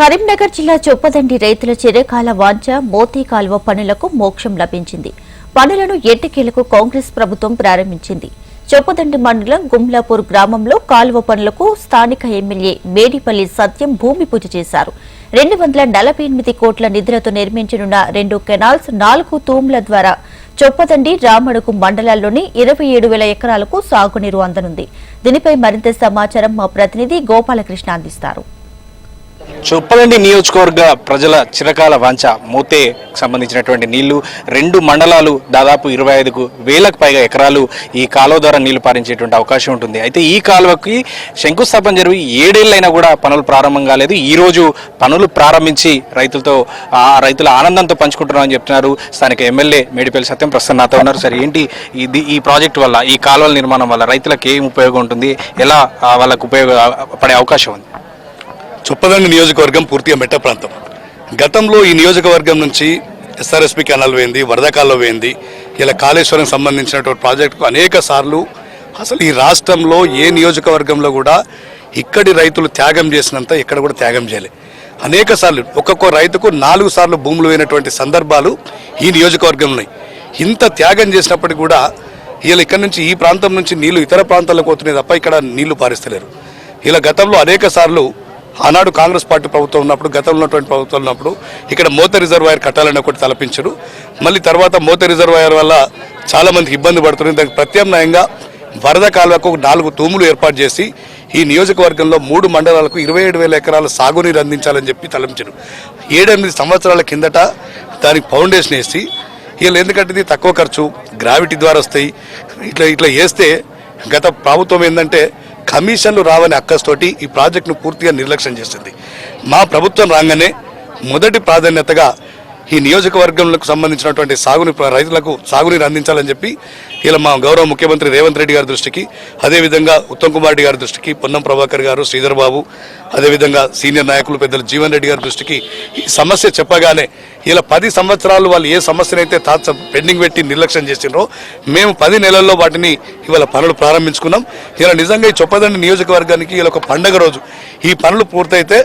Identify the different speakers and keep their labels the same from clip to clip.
Speaker 1: కరీంనగర్ జిల్లా చొప్పదండి రైతుల చిరకాల వాంఛ మోతీ కాలువ పనులకు మోక్షం లభించింది. పనులను ఎట్టకేలకు కాంగ్రెస్ ప్రభుత్వం ప్రారంభించింది. చొప్పదండి మండలం గుమ్లాపూర్ గ్రామంలో కాలువ పనులకు స్థానిక ఎమ్మెల్యే మేడిపల్లి సత్యం భూమి పూజ చేశారు. రెండు వందల నలభై ఎనిమిది కోట్ల నిధులతో నిర్మించనున్న రెండు కెనాల్స్ నాలుగు తూముల ద్వారా చొప్పదండి రామడుగు మండలాల్లోని ఇరవై ఏడు వేల ఎకరాలకు సాగునీరు అందనుంది. దీనిపై మరింత సమాచారం మా ప్రతినిధి గోపాలకృష్ణ అందిస్తారు.
Speaker 2: చొప్పదండి నియోజకవర్గ ప్రజల చిరకాల వాంఛ. మూతే సంబంధించినటువంటి నీళ్ళు రెండు మండలాలు దాదాపు ఇరవై ఐదుకు వేలకు పైగా ఎకరాలు ఈ కాలువ ద్వారా నీళ్ళు పారించేటువంటి అవకాశం ఉంటుంది. అయితే ఈ కాలువకి శంకుస్థాపన జరిగి ఏడేళ్ళైనా కూడా పనులు ప్రారంభం కాలేదు. ఈరోజు పనులు ప్రారంభించి రైతులతో ఆ రైతుల ఆనందంతో పంచుకుంటున్నామని చెప్తున్నారు స్థానిక ఎమ్మెల్యే మేడిపల్లి సత్యం. ప్రస్తుతం నాతో ఉన్నారు. సరే ఏంటి ఇది ఈ ప్రాజెక్ట్ వల్ల ఈ కాలువల నిర్మాణం వల్ల రైతులకు ఏం ఉపయోగం ఉంటుంది? ఎలా వాళ్ళకు ఉపయోగపడే అవకాశం ఉంది?
Speaker 3: చొప్పదండి నియోజకవర్గం పూర్తిగా మెట్ట ప్రాంతం. గతంలో ఈ నియోజకవర్గం నుంచి ఎస్ఆర్ఎస్పి కెనాల్ వేయింది వరదకాల్లో వేయింది. ఇలా కాళేశ్వరం సంబంధించినటువంటి ప్రాజెక్టుకు అనేక సార్లు అసలు ఈ రాష్ట్రంలో ఏ నియోజకవర్గంలో కూడా ఇక్కడి రైతులు త్యాగం చేసినంత ఇక్కడ కూడా త్యాగం చేయలే. అనేక సార్లు ఒక్కొక్క రైతుకు నాలుగు సార్లు భూములు పోయినటువంటి సందర్భాలు ఈ నియోజకవర్గంలో ఉన్నాయి. ఇంత త్యాగం చేసినప్పటికీ కూడా వీళ్ళు ఇక్కడ నుంచి ఈ ప్రాంతం నుంచి నీళ్ళు ఇతర ప్రాంతాలకు పోతున్నాయి తప్ప ఇక్కడ నీళ్ళు పారిస్తలేరు. ఇలా గతంలో అనేక సార్లు ఆనాడు కాంగ్రెస్ పార్టీ ప్రభుత్వం ఉన్నప్పుడు గతంలో ఉన్నటువంటి ప్రభుత్వం ఉన్నప్పుడు ఇక్కడ మోత రిజర్వాయర్ కట్టాలని ఒకటి తలపించారు. మళ్ళీ తర్వాత మోత రిజర్వాయర్ వల్ల చాలా మందికి ఇబ్బంది పడుతుంది దానికి ప్రత్యామ్నాయంగా వరద కాలువకు ఒక నాలుగు తూములు ఏర్పాటు చేసి ఈ నియోజకవర్గంలో మూడు మండలాలకు ఇరవై ఏడు వేల ఎకరాల సాగునీరు అందించాలని చెప్పి తలంచారు. ఏడెనిమిది సంవత్సరాల కిందట దానికి ఫౌండేషన్ వేసి వీళ్ళు ఎందుకంటే ఇది తక్కువ ఖర్చు గ్రావిటీ ద్వారా వస్తాయి ఇట్లా ఇట్లా వేస్తే గత ప్రభుత్వం ఏంటంటే కమిషన్లు రావని అక్కస్తోటి ఈ ప్రాజెక్టును పూర్తిగా నిర్లక్ష్యం చేసింది. మా ప్రభుత్వం రాగానే మొదటి ప్రాధాన్యతగా ఈ నియోజకవర్గంలకు సంబంధించినటువంటి సాగుని రైతులకు సాగునీరు అందించాలని చెప్పి ఇలా మా గౌరవ ముఖ్యమంత్రి రేవంత్ రెడ్డి గారి దృష్టికి అదేవిధంగా ఉత్తమ్ కుమార్ రెడ్డి గారి దృష్టికి పొన్నం ప్రభాకర్ గారు శ్రీధర్ బాబు అదేవిధంగా సీనియర్ నాయకులు పెద్దలు జీవన్ రెడ్డి గారి దృష్టికి ఈ సమస్య చెప్పగానే ఇలా పది సంవత్సరాలు వాళ్ళు ఏ సమస్యనైతే తాత పెండింగ్ పెట్టి నిర్లక్ష్యం చేసినారో మేము పది నెలల్లో వాటిని ఇవాళ పనులు ప్రారంభించుకున్నాం. ఇలా నిజంగా ఈ చొప్పదండి నియోజకవర్గానికి ఇలా ఒక పండగ రోజు. ఈ పనులు పూర్తయితే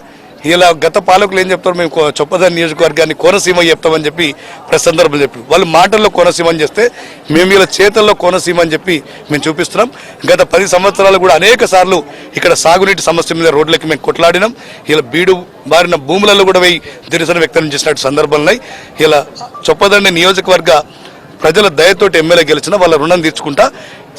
Speaker 3: ఇలా గత పాలకులు ఏం చెప్తారు? మేము కో- నియోజకవర్గాన్ని కోనసీమ చెప్తామని చెప్పి ప్రెస్ చెప్పి వాళ్ళు మాటల్లో కోనసీమ అని చేస్తే మేము ఇలా చేతల్లో కోనసీమ అని చెప్పి మేము చూపిస్తున్నాం. గత పది సంవత్సరాలు కూడా అనేక సార్లు ఇక్కడ సాగునీటి సమస్య మీద రోడ్లకి మేము కొట్లాడినాం. ఇలా బీడు బారిన భూములలో కూడా పోయి నిరసన వ్యక్తం చేసినట్టు సందర్భంలో ఇలా చొప్పదండి నియోజకవర్గ ప్రజల దయతోటి ఎమ్మెల్యే గెలిచిన వాళ్ళ రుణం తీర్చుకుంటా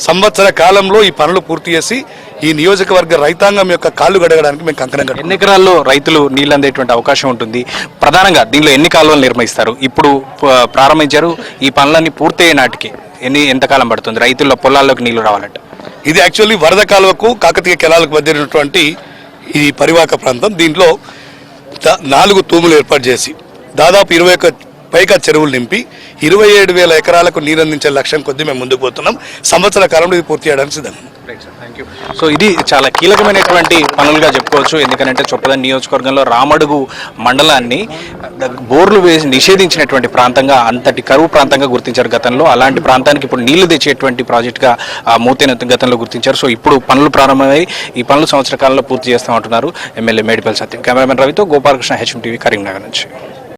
Speaker 3: సంవత్సర కాలంలో ఈ పనులు పూర్తి చేసి ఈ నియోజకవర్గ రైతాంగం యొక్క కాళ్ళు గడగడానికి మేము కంకణం కట్టుకుంటాం.
Speaker 2: ఎన్ని ఎకరాల్లో రైతులు నీళ్ళు అందేటువంటి అవకాశం ఉంటుంది. ప్రధానంగా దీనిలో ఎన్ని కాలువలు నిర్మిస్తారు? ఇప్పుడు ప్రారంభించారు. ఈ పనులన్నీ పూర్తయ్యే నాటికి ఎన్ని ఎంతకాలం పడుతుంది? రైతుల పొలాల్లోకి నీళ్ళు రావాలంటే.
Speaker 3: ఇది యాక్చువల్లీ వరద కాలువకు కాకతీయ కెనాలకు మధ్య ఉన్నటువంటి ఈ పరివాహక ప్రాంతం. దీంట్లో నాలుగు తూములు ఏర్పాటు చేసి దాదాపు ఇరవై ఒక్క పైగా చెరువులు నింపి ఇరవై ఏడు వేల ఎకరాలకు నీరందించే లక్ష్యం కొద్దీ మేము ముందుకు పోతున్నాం. సంవత్సర కాలంలో ఇది పూర్తి చేయడానికి సిద్ధం.
Speaker 2: సో ఇది చాలా కీలకమైనటువంటి పనులుగా చెప్పుకోవచ్చు. ఎందుకంటే చొప్పదని నియోజకవర్గంలో రామడుగు మండలాన్ని బోర్లు వేసి నిషేధించినటువంటి ప్రాంతంగా అంతటి కరువు ప్రాంతంగా గుర్తించారు గతంలో. అలాంటి ప్రాంతానికి ఇప్పుడు నీళ్ళు తెచ్చేటువంటి ప్రాజెక్టుగా మూతేన గతంలో గుర్తించారు. సో ఇప్పుడు పనులు ప్రారంభమై ఈ పనులు సంవత్సర కాలంలో పూర్తి చేస్తామంటున్నారు ఎమ్మెల్యే మేడిపల్లి సత్యం. కెమెరామెన్ రవితో గోపాలకృష్ణ హెచ్ఎం టీవీ కరీంనగర్ నుంచి.